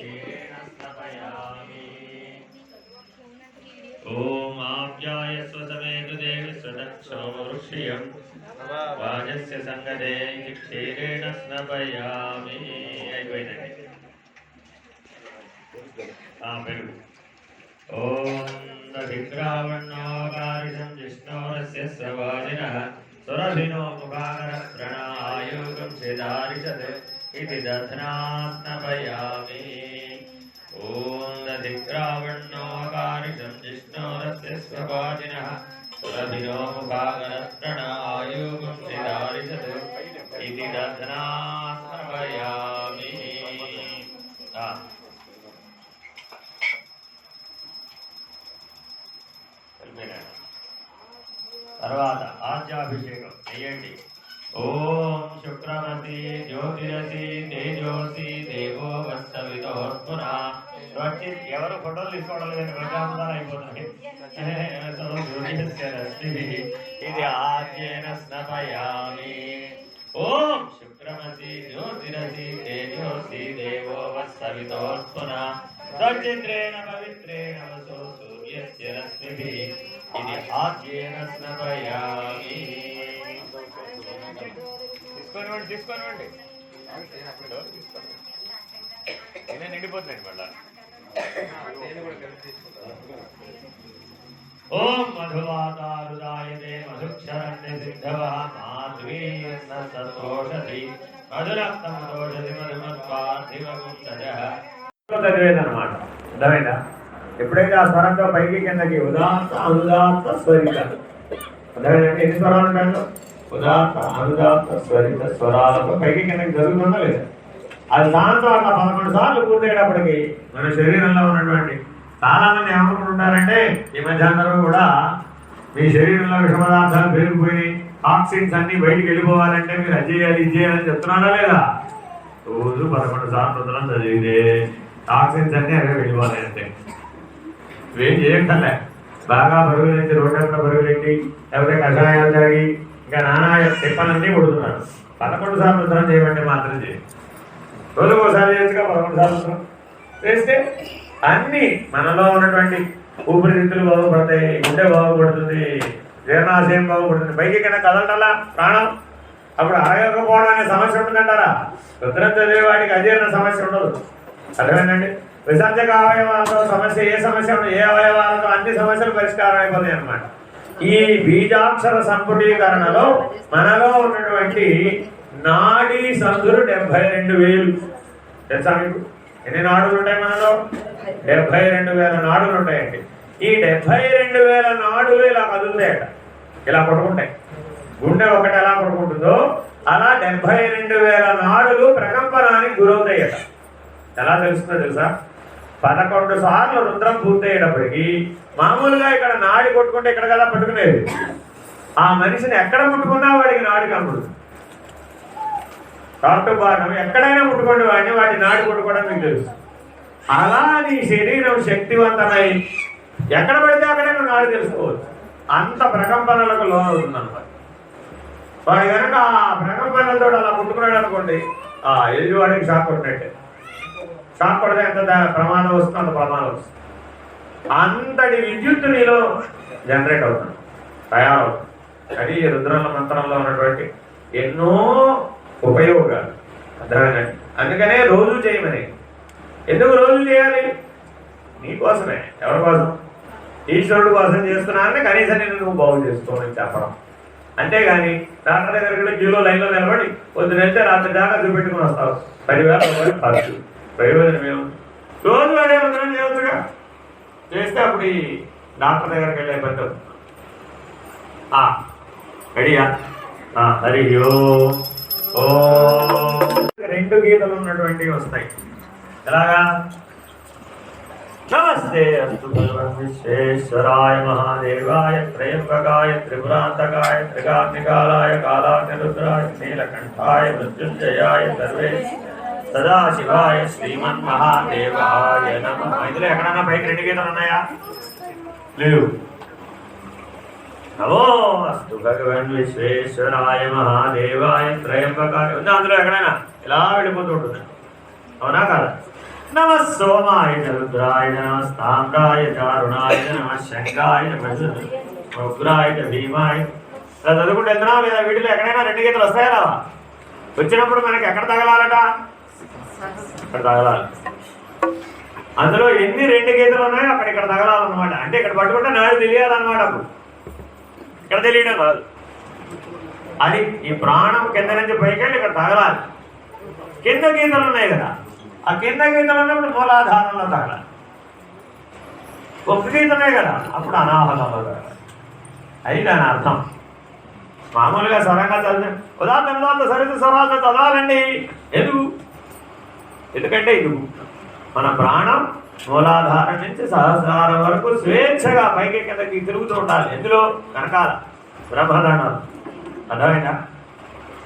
क्षीरेण स्नपयामि ॐ आप्यायस्व समेतु देवि स्वदक्षोमवृक्षियम् వాజస్య సంగదే ఇది క్షీరేణ స్నపయామి అయిపోయిందండి ఆ, పెరుగు ఓం విగ్రావణోకారిషం విష్ణోరస్య స్రవాజిన సురభినో ముఖాకర ప్రణాయోగం సిదారిషత్ ఇది దధ్నాస్నపయామి ఓం దధిగ్రావణోకారిషం విష్ణోరస్య స్వవాజిన సురభినో ముఖాకర ప్రణాయోగం సిదారిషత్ ఇది తీసుకోనివ్వండి తీసుకోనివ్వండి. నేనే నిండిపోతున్నాను మళ్ళా. ఓం మధువాతారుదాయతే మధుక్షరణ్య సిద్ధవ మాధ్వీయన్న సంతోషతి మధురక్తమతోషతి అర్థమైందా? ఎప్పుడైతే ఆ స్వరంతో పైకి కిందకి ఉదాత్త అనుదాత్త స్వరిత. అర్థమైందంటే ఎన్ని స్వరాలు ఉంటాయో ఉదాత్త అనుదాత్త స్వరిత స్వరాలతో పైకి కిందకి జరుగుతుందా లేదా? అది దాంతో అట్లా పదకొండు సార్లు పూర్తయ్యేటప్పటికి మన శరీరంలో ఉన్నటువంటి చాలా మంది ఏమనుకుంటున్నారంటే ఈ మధ్య అందరూ కూడా మీ శరీరంలో విష పదార్థాలు పెరిగిపోయి టాక్సిన్స్ అన్ని బయటికి వెళ్ళిపోవాలంటే మీరు అది చేయాలి ఇది చేయాలని చెప్తున్నారా లేదా? రోజు పదకొండు సార్లు రుద్రం చదివితే టాక్సిన్స్ అన్ని అక్కడ వెళ్ళిపోవాలి అంతే. ఏం చేయక్కర్లే. బాగా పరుగులెత్తి రోడ్డు పరుగులెత్తి లేకపోతే కషాయాలు తాగి ఇంకా నానా చెప్పాలన్నీ కొడుతున్నారు. పదకొండు సార్లు రుద్రం చేయమంటే మాత్రం చేయండి రోజుకు ఒకసారి చేయొచ్చుగా పదకొండు సార్లు చేస్తే అన్నీ మనలో ఉన్నటువంటి ఊపిరితిత్తులు బాగుపడతాయి గుండె బాగుపడుతుంది జీర్ణాశయం బాగుపడుతుంది పైకి కింద కదలటలా? ప్రాణం? అప్పుడు అరగకపోవడం అనే సమస్య ఉంటుందంటారా? రుద్రం చదివేవాడికి అజీర్ణ సమస్య ఉండదు. అర్థమేనండి విసర్జక అవయవాలతో సమస్య ఏ సమస్య ఏ అవయవాలతో అన్ని సమస్యలు పరిష్కారం అయిపోతాయి అన్నమాట. ఈ బీజాక్షర సంపుటీకరణలో మనలో ఉన్నటువంటి నాడీ సంధులు డెబ్బై రెండు వేలు. తెలుసా మీకు? ఎన్ని నాడులు ఉంటాయి మనలో? డెబ్బై రెండు వేల నాడులు ఉంటాయండి. ఈ డెబ్బై రెండు వేల నాడులు ఇలా కదులుతాయట. ఇలా కొట్టుకుంటాయి. గుండె ఒకటి ఎలా కొట్టుకుంటుందో అలా డెబ్బై రెండు వేల నాడులు ప్రకంపనానికి గురవుతాయట. ఎలా తెలుస్తుందో తెలుసా? పదకొండు సార్లు రుద్రం పూర్తయ్యేటప్పటికి మామూలుగా ఇక్కడ నాడి కొట్టుకుంటే ఇక్కడ కదా పట్టుకునేది? ఆ మనిషిని ఎక్కడ ముట్టుకున్నా వాడికి నాడి కనపడుతుంది టాప్ టు ఎక్కడైనా ముట్టుకోండి వాడిని వాడి నాడి కొట్టుకోవడం మీకు తెలుసు. అలా నీ శరీరం శక్తివంతమై ఎక్కడ పడితే అక్కడే నువ్వు నాడు తెలుసుకోవచ్చు. అంత ప్రకంపనలకు లోనవుతుంది అనమాట వాడు కనుక ఆ ప్రకంపనలతో అలా ముట్టుకున్నాడు అనుకోండి ఆ ఎల్లు వాడికి షాక్ కొట్టినట్టే. షాక్ కొడితే ఎంత ప్రమాదం వస్తుందో అంత ప్రమాదం వస్తుంది. అంతటి విద్యుత్ నీలో జనరేట్ అవుతుంది. తయారవుతుంది. అది ఈ రుద్రాల మంత్రంలో ఉన్నటువంటి ఎన్నో ఉపయోగాలు. అర్థమైందండి అందుకనే రోజు చేయమని. ఎందుకు రోజు చేయాలి? నీకోసమే. ఎవరి కోసం? ఈశ్వరుడు కోసం చేస్తున్నానని కనీసం నేను నువ్వు బాగు చేసుకోమని చెప్పడం. అంతేగాని డాక్టర్ దగ్గరికి వెళ్ళి క్యూలో లైన్లో నిలబడి పొద్దున వెళ్తే రాత్రి దాకా చూపెట్టుకుని వస్తావు. పదివేల రూపాయలు ఖర్చు. ప్రయోజనం ఏమి రోజు అదే మంత్రం చేయవచ్చుగా చేస్తే అప్పుడు ఈ డాక్టర్ దగ్గరికి వెళ్ళే పద్ధతి ఆ, రెడీయా? ఆ, హరి ఓ. రెండు గీతలు ఉన్నటువంటివి వస్తాయి. ఎలాగా? నమస్తే అస్తు భగవన్ విశ్వేశ్వరాయ మహాదేవాయ త్రయంబకాయ త్రిపురాంతకాయ త్రికాగ్నికాలాయ కాలాగ్నిరుద్రాయ నీలకంఠాయ మృత్యుంజయాయ సర్వే సదాశివాయ శ్రీమన్ మహాదేవాయ నమ. ఇందులో ఎక్కడన్నా పైకి రెండు గీతలు ఉన్నాయా? లేవు. నమో అస్తు భగవన్ విశ్వేశ్వరాయ మహాదేవాయ త్రయంబకాయ. ఉందా అందులో ఎక్కడైనా? ఇలా వెళ్ళిపోతూ ఉంటుంది. అవునా కదా? నమ సోమాయ చ రుద్రాయ చ నమ స్తామ్రాయ చారుణాయ నమ శంకాయ ఉగ్రాయ భీమాయ ఇలా చదువుకుంటూ లేదా? వీటిలో ఎక్కడైనా రెండు గీతలు వస్తాయా రావా? వచ్చినప్పుడు మనకి ఎక్కడ తగలాలట? ఇక్కడ తగలాలి? అందులో ఎన్ని రెండు గీతలు ఉన్నాయో అక్కడ ఇక్కడ తగలాలన్నమాట. అంటే ఇక్కడ పట్టుకుంటే నాకు తెలియాలన్నమాట అప్పుడు. ఇక్కడ తెలియడం కాదు. అది ఈ ప్రాణం కింద నుంచి పైకెళ్ళి ఇక్కడ తగలాలి. కింద గీతలు ఉన్నాయి కదా. ఆ కింద గీతలు ఉన్నప్పుడు మూలాధారంలో తగలాలి ఒక్క గీతనే కదా అప్పుడు అనాహతంలో తగలాలి అది దాని అర్థం. మామూలుగా సరంగా చదివి ఉదాహరణ ఉదాహరణ సరిత స్వరాలతో చదవాలండి. ఎందుకు ఎందుకంటే ఇది మన ప్రాణం మూలాధారం నుంచి సహస్రారం వరకు స్వేచ్ఛగా పైకి కిందకి తిరుగుతూ ఉండాలి. ఎందులో? కనకాల బ్రహ్మదండాలు అర్థమైనా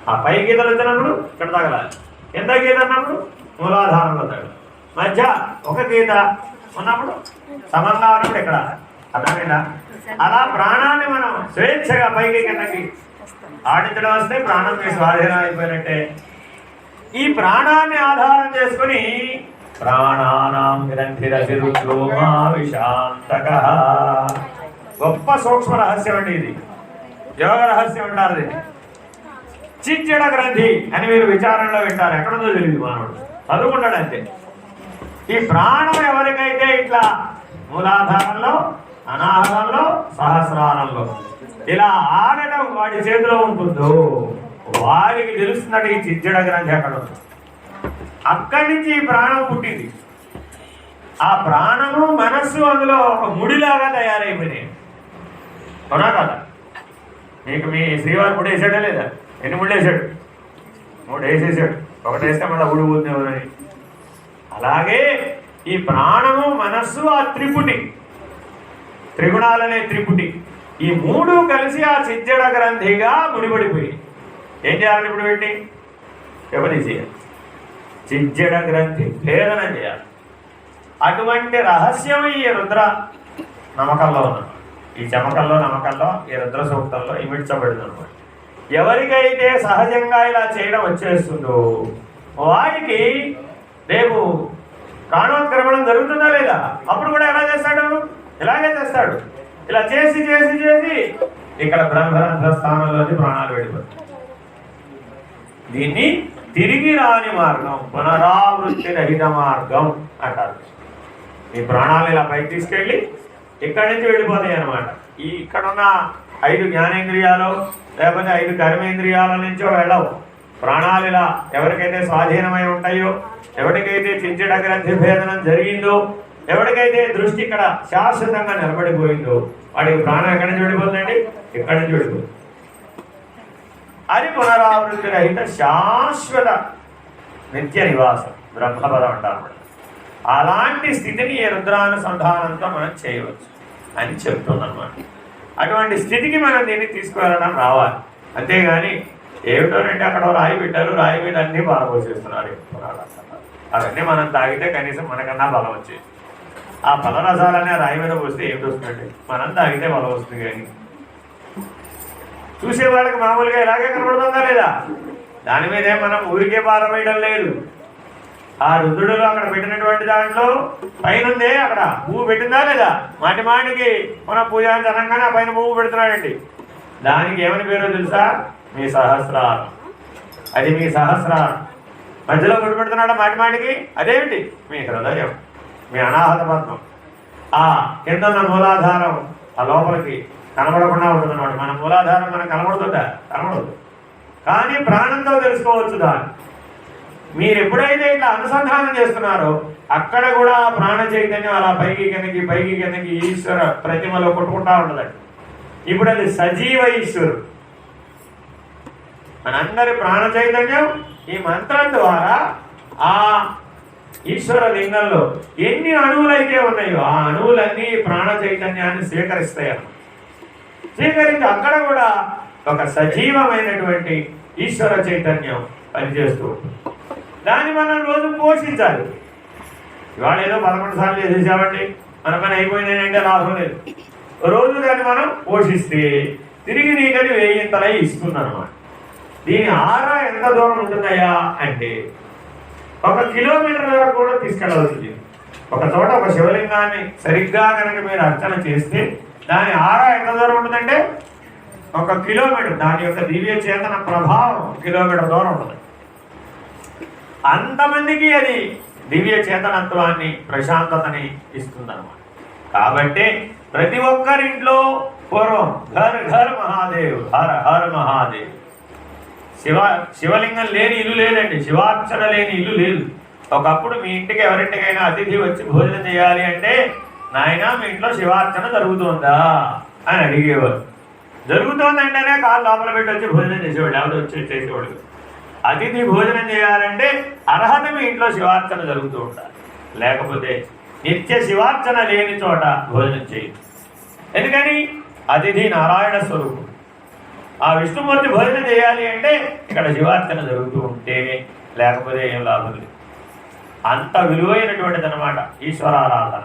ఆ పై గీతలు వచ్చినప్పుడు ఇక్కడ తగలాలి కింద గీత అన్నప్పుడు మూలాధారంలో తగలాలి మధ్య ఒక గీత ఉన్నప్పుడు సమంగా ఉన్నప్పుడు ఇక్కడ అర్థమైనా అలా ప్రాణాన్ని మనం స్వేచ్ఛగా పైకి కిందకి ఆడించడం వస్తే ప్రాణం మీ స్వాధీనం అయిపోయినట్టే. ఈ ప్రాణాన్ని ఆధారం చేసుకుని ప్రాణానాం గ్రంథిరసిరుద్రోమా విశాంతక గొప్ప సూక్ష్మ రహస్యం అండి ఇది. యోగ రహస్యం అంటారు దీన్ని. చిచ్చడ గ్రంథి అని మీరు విచారణలో వింటారు. ఎక్కడుందో తెలియదు మానవుడు. చదువుకుంటాడు అంతే ఈ ప్రాణం ఎవరికైతే ఇట్లా మూలాధారంలో అనాహారంలో సహస్రారంలో ఇలా ఆడటం వాడి చేతిలో ఉంటుందో వారికి తెలుస్తున్నట్టు ఈ చిచ్చడ గ్రంథి అక్కడ అక్కడి నుంచి ఈ ప్రాణం పుట్టింది. ఆ ప్రాణము మనస్సు అందులో ఒక ముడిలాగా తయారైపోయినాయి. అవునా కదా? మీకు మీ శ్రీవారి ముడి వేసాడా లేదా? ఎన్ని ముళ్ళు వేసాడు మూడు వేసేసాడు ఒకటేస్తే మళ్ళీ ఉడి అలాగే ఈ ప్రాణము మనస్సు ఆ త్రిపుటి త్రిగుణాలనే త్రిపుటి ఈ మూడు కలిసి ఆ చిజ్జడ గ్రంథిగా ముడిపడిపోయి. ఏం చేయాలని ఇప్పుడు పెట్టి ఎవరి చేయాలి? చిజ్జడ గ్రంథి భేదనం చేయాలి. అటువంటి రహస్యం ఈ రుద్ర నమ్మకంలో ఉన్నాం ఈ చమకల్లో నమ్మకంలో ఈ రుద్ర సూక్తంలో ఇమిడ్చబడింది అనమాట ఎవరికైతే సహజంగా ఇలా చేయడం వచ్చేస్తుందో వాడికి రేపు ప్రాణోత్క్రమణం జరుగుతుందా లేదా? అప్పుడు కూడా ఎలా చేస్తాడు? ఇలాగే చేస్తాడు. ఇలా చేసి చేసి చేసి ఇక్కడ బ్రహ్మరంధ్ర స్థానంలోని ప్రాణాలు వెళ్ళిపోతాయి. దీన్ని తిరిగి రాని మార్గం పునరావృత్తి రహిత మార్గం అంటారు. ఈ ప్రాణాలు ఇలా పైకి తీసుకెళ్ళి ఇక్కడి నుంచి వెళ్ళిపోతాయి అనమాట ఈ ఇక్కడ ఉన్న ఐదు జ్ఞానేంద్రియాలు లేకపోతే ఐదు కర్మేంద్రియాల నుంచో వెళ్ళవు. ప్రాణాలు ఇలా ఎవరికైతే స్వాధీనమై ఉంటాయో ఎవరికైతే చించడ గ్రంథి భేదనం జరిగిందో ఎవరికైతే దృష్టి ఇక్కడ శాశ్వతంగా నిలబడిపోయిందో వాడికి ప్రాణం ఎక్కడ చూడిపోతుందండి ఎక్కడ చూడిపోతుంది అది పునరావృత్తి రహిత శాశ్వత నిత్య నివాసం బ్రహ్మపదం అంటారు. అలాంటి స్థితిని ఈ రుద్రానుసంధానంతో మనం చేయవచ్చు అని చెప్తుందన్నమాట. అటువంటి స్థితికి మనం దీన్ని తీసుకువెళ్ళడం రావాలి. అంతేగాని ఏమిటోనంటే అక్కడ రాయి పెట్టారు రాయి మీద అన్నీ పారబోసేస్తున్నారు అవన్నీ మనం తాగితే కనీసం మనకన్నా బలం వచ్చేది. ఆ ఫలరసాలనే రాయి మీద పోస్తే ఏమిటి వస్తుందండి? మనం తాగితే బలం వస్తుంది కానీ. చూసే వాళ్ళకి మామూలుగా ఇలాగే కనబడుతుందా లేదా? దాని మీదే మనం ఊరికే పారవేయడం లేదు. ఆ రుద్రుడులో అక్కడ పెట్టినటువంటి దాంట్లో పైన ఉందే అక్కడ పువ్వు పెట్టిందా లేదా? మాటి మాటికి మన పూజ అనగానే ఆ పైన పువ్వు పెడుతున్నాడండి. దానికి ఏమని పేరో తెలుసా? మీ సహస్రారం అది మీ సహస్రారం మధ్యలో గుడి పెడుతున్నాడా మాటి మాటికి? అదేమిటి? మీ హృదయం. మీ అనాహత పద్మం. ఆ కింద మూలాధారం ఆ లోపలికి కనబడకుండా ఉంటుందన్నమాట. మన మూలాధారం మనకు కనబడుతుందా? కనబడదు. కానీ ప్రాణంతో తెలుసుకోవచ్చు దాన్ని. మీరు ఎప్పుడైతే ఇట్లా అనుసంధానం చేస్తున్నారో అక్కడ కూడా ప్రాణ చైతన్యం అలా పైకి కిందకి పైకి కిందకి ఈశ్వర ప్రతిమలో కొట్టుకుంటా ఉండదండి ఇప్పుడు అది సజీవ ఈశ్వరుడు. మనందరి ప్రాణ చైతన్యం ఈ మంత్రం ద్వారా ఆ ఈశ్వర లింగంలో ఎన్ని అణువులైతే ఉన్నాయో ఆ అణువులన్నీ ప్రాణ చైతన్యాన్ని స్వీకరిస్తాయి స్వీకరించి అక్కడ కూడా ఒక సజీవమైనటువంటి ఈశ్వర చైతన్యం పనిచేస్తూ ఉంటుంది. దాన్ని మనం రోజు పోషించాలి. ఇవాళ ఏదో పదకొండు సార్లు చేసేసామండి. మన పని అయిపోయింది లాభం లేదు. రోజు దాన్ని మనం పోషిస్తే తిరిగి నీకని వేయింతలై ఇస్తుందన్నమాట. దీని ఆరా ఎంత దూరం ఉంటుందయ్యా అంటే ఒక కిలోమీటర్ వరకు కూడా తీసుకెళ్ళవలసింది. ఒక చోట ఒక శివలింగాన్ని సరిగ్గా కనుక మీరు అర్చన చేస్తే దాని ఆరా ఎంత దూరం ఉంటుందంటే ఒక కిలోమీటర్. దాని యొక్క దివ్య చేతన ప్రభావం కిలోమీటర్ దూరం ఉంటుంది. అంతమందికి అది దివ్య చేతనత్వాన్ని ప్రశాంతతని ఇస్తుందన్నమాట. కాబట్టి ప్రతి ఒక్కరింట్లో పూర్వం ఘర్ ఘర్ మహాదేవ్ హర్ హర్ మహాదేవ్. శివ శివలింగం లేని ఇల్లు లేదండి శివార్చన లేని ఇల్లు లేదు. ఒకప్పుడు మీ ఇంటికి ఎవరింటికైనా అతిథి వచ్చి భోజనం చేయాలి అంటే నాయన మీ ఇంట్లో శివార్చన జరుగుతుందా? అని అడిగేవారు. జరుగుతోందంటేనే కాళ్ళు లోపల పెట్టి వచ్చి భోజనం చేసేవాడు ఎవరు వచ్చి చేసేవాడు అతిథి భోజనం చేయాలంటే అర్హత మీ ఇంట్లో శివార్చన జరుగుతూ ఉండాలి. లేకపోతే నిత్య శివార్చన లేని చోట భోజనం చేయదు ఎందుకని? అతిథి నారాయణ స్వరూపం. ఆ విష్ణుమూర్తి భోజనం చేయాలి అంటే ఇక్కడ శివార్చన జరుగుతూ ఉంటేనే లేకపోతే ఏం లాభం లేదు. అంత విలువైనటువంటిది అనమాట ఈశ్వరారాధన.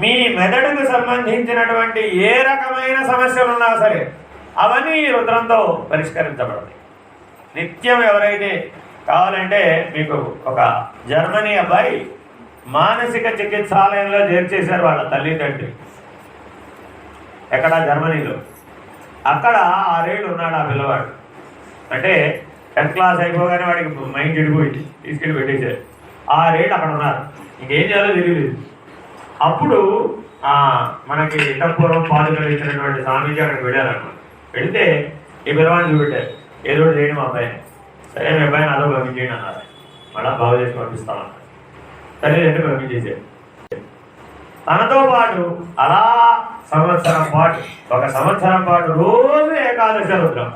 మీ మెదడుకు సంబంధించినటువంటి ఏ రకమైన సమస్యలు ఉన్నా సరే అవన్నీ రుద్రంతో పరిష్కరించబడతాయి. నిత్యం ఎవరైతే కావాలంటే మీకు ఒక జర్మనీ అబ్బాయి మానసిక చికిత్సాలయంలో చేర్చేశారు వాళ్ళ తల్లిదండ్రి. ఎక్కడ? జర్మనీలో. అక్కడ ఆరేళ్ళు ఉన్నాడు ఆ పిల్లవాడు. అంటే టెన్త్ క్లాస్ అయిపోగానే వాడికి మైండ్ చెడిపోయింది. తీసుకెళ్ళి పెట్టేశారు. ఆరేళ్ళు అక్కడ ఉన్నారు. ఇంకేం చేయాలో తెలియలేదు. అప్పుడు మనకి ఇంతపూర్వం పాదుకలు ఇచ్చినటువంటి స్వామీజీ అక్కడికి వెళ్ళారన్నమాట. వెళితే ఈ పిల్లవాడిని చూపెట్టారు. ఏదో చేయడం మా అబ్బాయిని సరే మీ అబ్బాయిని అదో పంపించేయండి అన్నారు మళ్ళా బాగు చేసి పంపిస్తామన్నారు సరే రెండు పంపించేసారు తనతో పాటు అలా సంవత్సరం పాటు ఒక సంవత్సరం పాటు రోజు ఏకాదశి రుద్రం.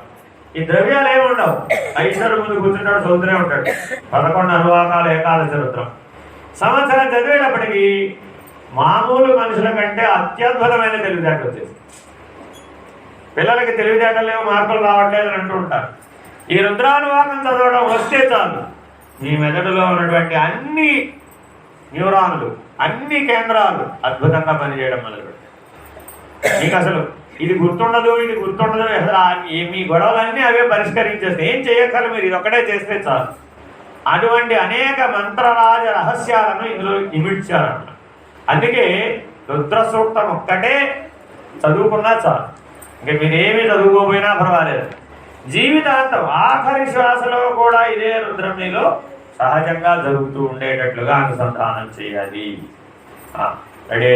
ఈ ద్రవ్యాలు ఏమి ఉండవు. ఐశ్వర్యం ముందు కూర్చుంటాడు చదువుతూనే ఉంటాడు. పదకొండు అనువాకాలు ఏకాదశి రుద్రం. సంవత్సరం చదివేటప్పటికీ మామూలు మనుషుల కంటే అత్యద్భుతమైన తెలివితేటలు వచ్చేసి పిల్లలకి తెలివితేటలు లేవు మార్కులు రావట్లేదు అని అంటూ ఉంటారు. ఈ రుద్రానువాకం చదవడం వస్తే చాలు. మీ మెదడులో ఉన్నటువంటి అన్ని న్యూరాన్లు అన్ని కేంద్రాలు అద్భుతంగా పనిచేయడం మొదలు మీకు అసలు ఇది గుర్తుండదు ఇది గుర్తుండదు అసలు మీ గొడవలన్నీ అవే పరిష్కరించేస్తే ఏం చేయక్కర్లేదు మీరు ఇది ఒకటే చేస్తే చాలు. అటువంటి అనేక మంత్రరాజ రహస్యాలను ఇందులో ఇమిడ్చారన్నమాట అందుకే రుద్ర సూక్తం ఒక్కటే చదువుకున్నా చాలు. ఇంకా మీరేమీ చదువుకోపోయినా పర్వాలేదు. జీవితాంతం ఆఖరి శ్వాసలో కూడా ఇదే రుద్రం మీలో సహజంగా జరుగుతూ ఉండేటట్లుగా అనుసంధానం చేయాలి. రెడీ?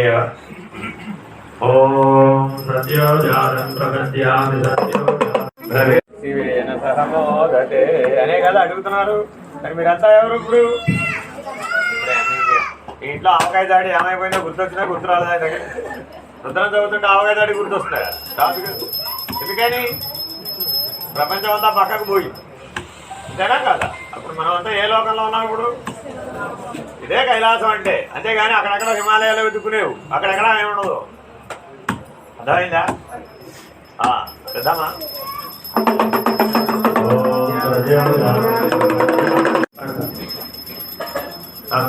ఓం సత్యోజాతం ప్రపద్యామి సత్యోజాతం శివేన సహమోదతే అనే కదా అడుగుతున్నారు. మరి మీరంతా ఎవరు ఇప్పుడు? ఇంట్లో ఆవకాయ దాడి ఏమైపోయిందో గుర్తొచ్చినా గుర్తు రాలేదా దగ్గర రుద్రం చదువుతుంటే ఆవగాదాడి దాడి గుర్తొస్తున్నాయా కాదు ఎందుకని? ప్రపంచం అంతా పక్కకు పోయి. అంతేనా కాదా? అప్పుడు మనం అంతా ఏ లోకంలో ఉన్నాం ఇప్పుడు? ఇదే కైలాసం అంటే. అంతేగాని అక్కడక్కడ హిమాలయాలు వెతుక్కునేవు. అక్కడెక్కడ ఏముండదు అర్థమైందా? పెద్దమ్మా.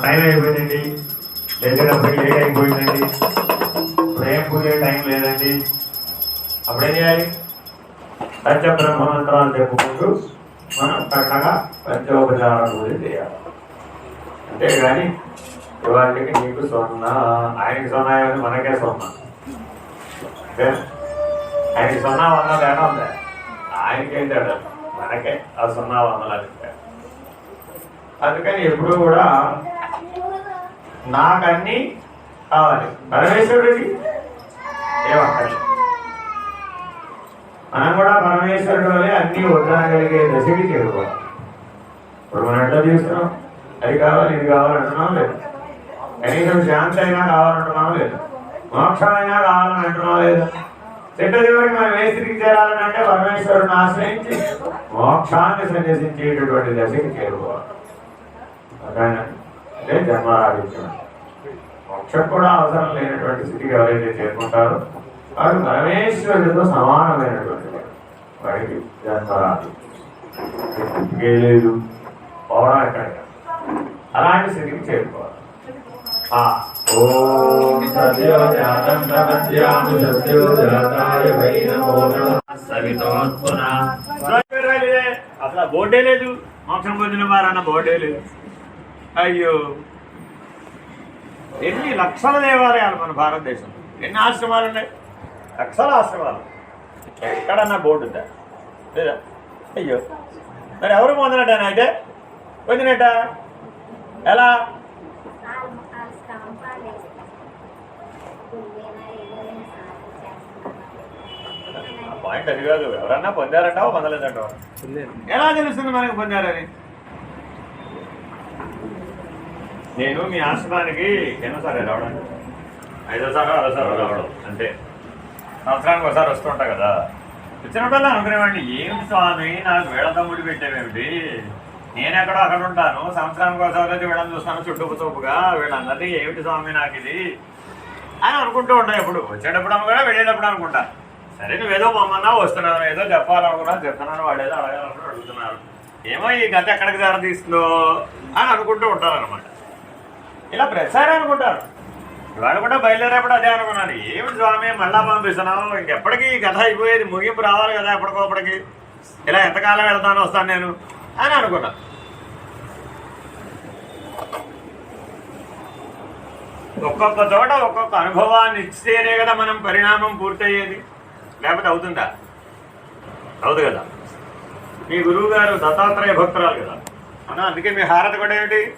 టైం అయిపోయిందండి. లేచేటప్పటికి లేట్ అయిపోయిందండి. ఇప్పుడు పూజే టైం లేదండి. అప్పుడేం చేయాలి? పంచబ్రహ్మ మంత్రాలు చెప్పుకుంటూ మనం చక్కగా పంచోపచార పూజ చేయాలి. అంతేగాని ఇవాళకి నీకు సొన్న ఆయనకి సొన్న ఏమని మనకే సొన్న. అంటే ఆయనకి సున్నా వందలు తేడా ఉందా? ఆయనకేం తేడా మనకే ఆ సున్నా వందలు అని అందుకని ఎప్పుడు కూడా నాకన్నీ కావాలి. పరమేశ్వరుడికి ఏమక్కర్లేదు మనం కూడా పరమేశ్వరుడు వల్లే అన్ని వద్దనగలిగే దశకి చేరుకోవాలి. ఇప్పుడు మనం ఎట్లా చూస్తున్నాం. అది కావాలి ఇది కావాలంటున్నాం లేదు. కనీసం శాంతి అయినా కావాలంటున్నాం లేదు. మోక్షమైనా కావాలని అంటున్నాం లేదు. చెట్ట చివరికి మనం ఏ స్థితికి చేరాలని అంటే పరమేశ్వరుని ఆశ్రయించి మోక్షాన్ని సన్యసించేటటువంటి దశకి చేరుకోవాలి. అదే జన్మరాహిత్యం మోక్షం కూడా అవసరం లేనటువంటి స్థితికి ఎవరైతే చేరుకుంటారో వాడు పరమేశ్వరుడితో సమానమైనటువంటి వాడు. వాడికి లేదు. పోవడం ఎక్కడ అలాంటి స్థితికి చేరుకోవాలి. అసలు బోర్డే లేదు. మోక్షం పొందిన వారన్న బోర్డే లేదు. అయ్యో. ఎన్ని లక్షల దేవాలయాలు మన భారతదేశంలో? ఎన్ని ఆశ్రమాలు ఉన్నాయి లక్షల ఆశ్రమాలు. ఎక్కడన్నా బోర్డు ఉందా? లేదా? అయ్యో. మరి ఎవరు పొందినట్ట అయితే? పొందినట్ట ఎలా? ఆ పాయింట్ అది కాదు. ఎవరన్నా పొందారంటావా? పొందలేదంటావా ఎలా తెలుస్తుంది మనకి పొందారని? నేను మీ ఆశ్రమానికి ఎన్నోసారి రావడం ఐదోసారి ఆరోసారి రావడం. అంతే సంవత్సరానికి ఒకసారి వస్తుంటా కదా. వచ్చినప్పుడల్లా అనుకునేవాడిని ఏమిటి స్వామి నాకు వీళ్ళ తమ్ముడు పెట్టేవేమిటి? నేను ఎక్కడో అక్కడ ఉంటాను. సంవత్సరానికి ఒకసారి వచ్చి వీళ్ళని చూస్తాను చుట్టూ చూపుగా. వీళ్ళందరినీ ఏమిటి స్వామి నాకు ఇది? అని అనుకుంటూ ఉంటాను ఎప్పుడు. వచ్చేటప్పుడు అనుకున్నా వెళ్ళేటప్పుడు అనుకుంటా. సరే నువ్వేదో పొమ్మన్నా వస్తున్నాను ఏదో చెప్పాలనుకున్నా చెప్తున్నాను వాడు ఏదో అడగాలనుకున్నా అడుగుతున్నారు ఏమో ఈ గత ఎక్కడికి దారి తీస్తుందో అని అనుకుంటూ ఉంటారు అనమాట ఇలా ప్రతిసారి అనుకుంటారు. ఇవాళ కూడా బయలుదేరేప్పుడు అదే అనుకున్నాను. ఏమిటి స్వామి మళ్ళా పంపిస్తున్నావు? ఇంకెప్పటికీ కథ అయిపోయేది ముగింపు రావాలి కదా ఎప్పటికోప్పటికి. ఇలా ఎంతకాలం వెళ్తాను వస్తాను నేను అని అనుకున్నా. ఒక్కొక్క చోట ఒక్కొక్క అనుభవాన్ని ఇస్తేనే కదా మనం పరిణామం పూర్తయ్యేది. లేకపోతే అవుతుందా? అవుదు కదా. మీ గురువు గారు దత్తాత్రేయ భక్తురాలు కదా. అందుకే మీ హారత కూడా ఏమిటి?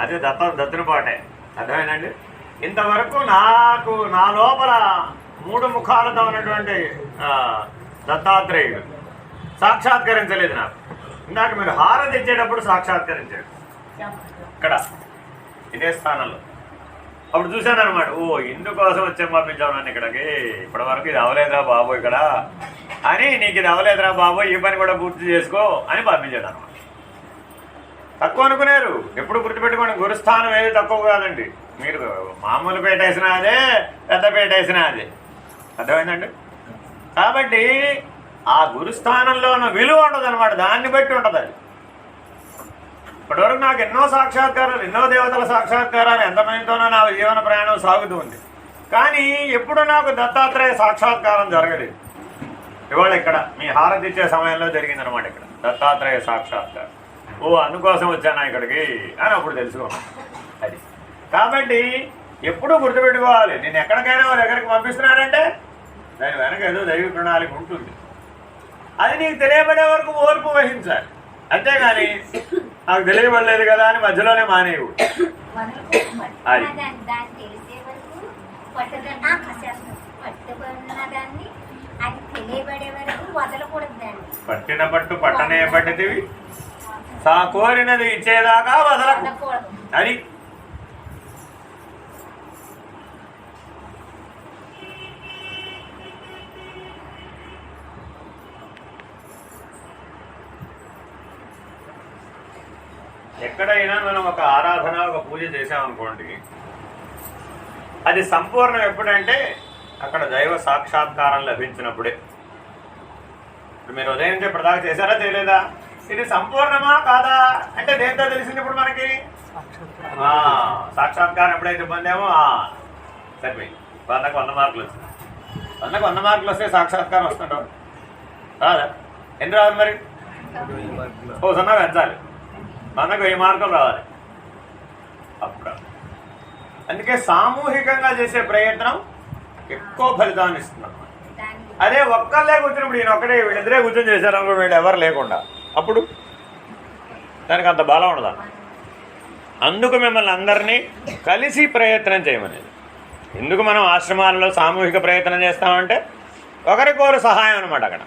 అదే దత్త దత్తుని పాటే. అర్థమేనండి ఇంతవరకు నాకు నా లోపల మూడు ముఖాలతో ఉన్నటువంటి దత్తాత్రేయుడు సాక్షాత్కరించలేదు నాకు. ఇందాక మీరు హారతి ఇచ్చేటప్పుడు సాక్షాత్కరించాడు. ఇక్కడ ఇదే స్థానంలో. అప్పుడు చూశాను అనమాట ఓ ఇందుకోసం వచ్చాం పంపించావు నన్ను ఇక్కడికి. ఇప్పటి వరకు ఇది అవలేదురా బాబు ఇక్కడ. అని నీకు ఇది అవలేదురా బాబు ఈ పని కూడా పూర్తి చేసుకో అని పంపించాడు అనమాట తక్కువ అనుకునేరు. ఎప్పుడు గుర్తుపెట్టుకోండి గురుస్థానం ఏది తక్కువ కాదండి. మీరు మామూలు పేట అదే పెద్ద పేట అదే. అర్థమైందండి? కాబట్టి ఆ గురుస్థానంలో ఉన్న విలువ ఉండదు అనమాట దాన్ని బట్టి ఉంటుంది అది. ఇప్పటివరకు నాకు ఎన్నో సాక్షాత్కారాలు ఎన్నో దేవతల సాక్షాత్కారాలు ఎంతమందితోనో నా జీవన ప్రయాణం సాగుతూ ఉంది. కానీ ఎప్పుడు నాకు దత్తాత్రేయ సాక్షాత్కారం జరగలేదు. ఇవాళ ఇక్కడ మీ హారతి ఇచ్చే సమయంలో జరిగిందనమాట ఇక్కడ. దత్తాత్రేయ సాక్షాత్కారం. ఓ అందుకోసం వచ్చానా ఇక్కడికి? అని అప్పుడు తెలుసుకోండి అది. కాబట్టి ఎప్పుడూ గుర్తుపెట్టుకోవాలి. నేను ఎక్కడికైనా వాళ్ళ దగ్గరికి పంపిస్తున్నానంటే దాని వెనక ఏదో దైవ ప్రణాళిక ఉంటుంది. అది నీకు తెలియబడే వరకు ఓర్పు వహించాలి. అంతేగాని నాకు తెలియబడలేదు కదా అని మధ్యలోనే మానేవు అది. పట్టిన పట్టు పట్టనే పట్టితివి సా కోరినది ఇచ్చేదాకా వదలకు. అది ఎక్కడైనా మనం ఒక ఆరాధన ఒక పూజ చేసామనుకోండి అది సంపూర్ణం ఎప్పుడంటే అక్కడ దైవ సాక్షాత్కారం లభించినప్పుడే. ఇప్పుడు మీరు ఉదయం నుంచి ఇప్పటిదాకా చేశారా చేయలేదా? ఇది సంపూర్ణమా కాదా? అంటే దేంతో తెలిసింది ఇప్పుడు మనకి సాక్షాత్కారం ఎప్పుడైతే పొందామో సరిపోయింది. వందకు వంద మార్కులు వచ్చినాయి వందకు వంద మార్కులు వస్తే సాక్షాత్కారం వస్తుంటాం. రాదా ఎన్ని రావాలి మరి? ఓ సున్నా పెంచాలి. వందకు వెయ్యి మార్కులు రావాలి. అప్పుడు. అందుకే సామూహికంగా చేసే ప్రయత్నం ఎక్కువ ఫలితాన్ని ఇస్తుంది. అదే ఒక్కళ్ళే కూర్చున్నప్పుడు ఈయన ఒక్కడే వీళ్ళిద్దరే కూర్చొని చేశారు అనుకో వీళ్ళు ఎవరు లేకుండా. అప్పుడు? దానికి అంత బలం ఉండదు? అందుకు మిమ్మల్ని అందరినీ కలిసి ప్రయత్నం చేయమనేది. ఎందుకు మనం ఆశ్రమాలలో సామూహిక ప్రయత్నం చేస్తామంటే ఒకరికొకరు సహాయం అనమాట అక్కడ.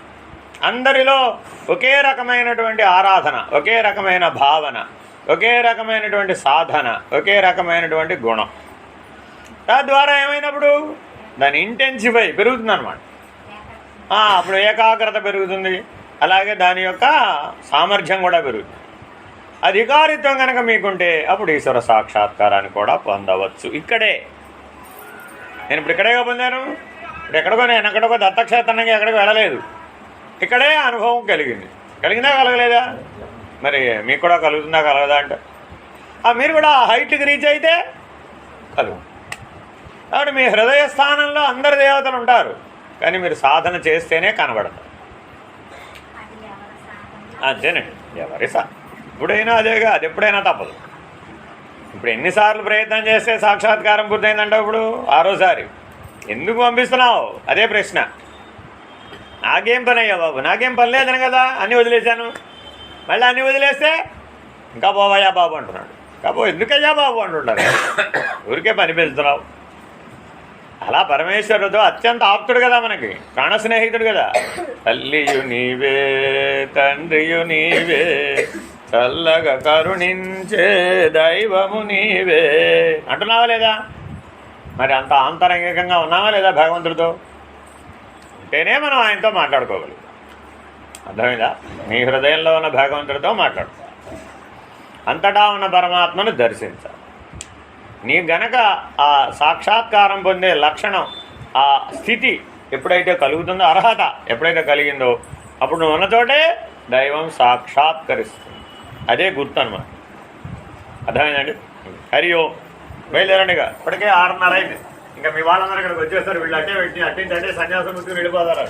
అందరిలో ఒకే రకమైనటువంటి ఆరాధన ఒకే రకమైన భావన ఒకే రకమైనటువంటి సాధన ఒకే రకమైనటువంటి గుణం. తద్వారా ఏమైనప్పుడు? దాని ఇంటెన్సిఫై పెరుగుతుంది అనమాట అప్పుడు ఏకాగ్రత పెరుగుతుంది. అలాగే దాని యొక్క సామర్థ్యం కూడా పెరుగుతుంది. అధికారిత్వం కనుక మీకుంటే అప్పుడు ఈశ్వర సాక్షాత్కారాన్ని కూడా పొందవచ్చు. ఇక్కడే. నేను ఇప్పుడు ఇక్కడే పొందాను? ఇప్పుడు ఎక్కడికో నేను ఎక్కడికో దత్తక్షేత్రానికి ఎక్కడికి వెళ్ళలేదు. ఇక్కడే అనుభవం కలిగింది. కలిగిందా కలగలేదా? మరి మీకు కూడా కలుగుతుందా కలగదా అంటే? మీరు కూడా ఆ హైట్కి రీచ్ అయితే కలుగు కాబట్టి మీ హృదయ స్థానంలో అందరు దేవతలు ఉంటారు. కానీ మీరు సాధన చేస్తేనే కనబడతారు. అంతేనండి ఎవరి సా ఎప్పుడైనా అదేగా అది ఎప్పుడైనా తప్పదు. ఇప్పుడు ఎన్నిసార్లు ప్రయత్నం చేస్తే సాక్షాత్కారం పూర్తయిందంటే ఇప్పుడు? ఆరోసారి. ఎందుకు పంపిస్తున్నావు? అదే ప్రశ్న. నాకేం పని అయ్యా బాబు? నాకేం పని లేదని కదా? అన్నీ వదిలేశాను. మళ్ళీ అన్నీ వదిలేస్తే ఇంకా పోవయ్యా బాబు అంటున్నాడు. కాబో ఎందుకయ్యా బాబు అంటుంటారు? ఊరికే పని పెంచుతున్నావు అలా పరమేశ్వరుడితో అత్యంత ఆప్తుడు కదా మనకి ప్రాణ స్నేహితుడు కదా. తల్లియు నీవే తండ్రియు నీవే చల్లగా కరుణించే దైవము నీవే. అంటున్నావా లేదా? మరి అంత ఆంతరంగికంగా ఉన్నావా లేదా భగవంతుడితో? ఉంటేనే మనం ఆయనతో మాట్లాడుకోగలుగుతాం. అర్థమైందా? నీ హృదయంలో ఉన్న భగవంతుడితో మాట్లాడు అంతటా ఉన్న పరమాత్మను దర్శించాలి. నీ గనక ఆ సాక్షాత్కారం పొందే లక్షణం ఆ స్థితి ఎప్పుడైతే కలుగుతుందో అర్హత ఎప్పుడైతే కలిగిందో అప్పుడు నువ్వు ఉన్న చోటే దైవం సాక్షాత్కరిస్తుంది. అదే గుర్తు అనమాట అర్థమైందండి? హరి ఓం. బయలుదేరండిగా ఇప్పటికే ఆరున్నర అయింది. ఇంకా మీ వాళ్ళందరూ ఇక్కడికి వచ్చేస్తారు. వీళ్ళు అట్టే పెట్టి అట్టించి అంటే సన్యాసం ముట్టుకుని వెళ్ళిపోతారు.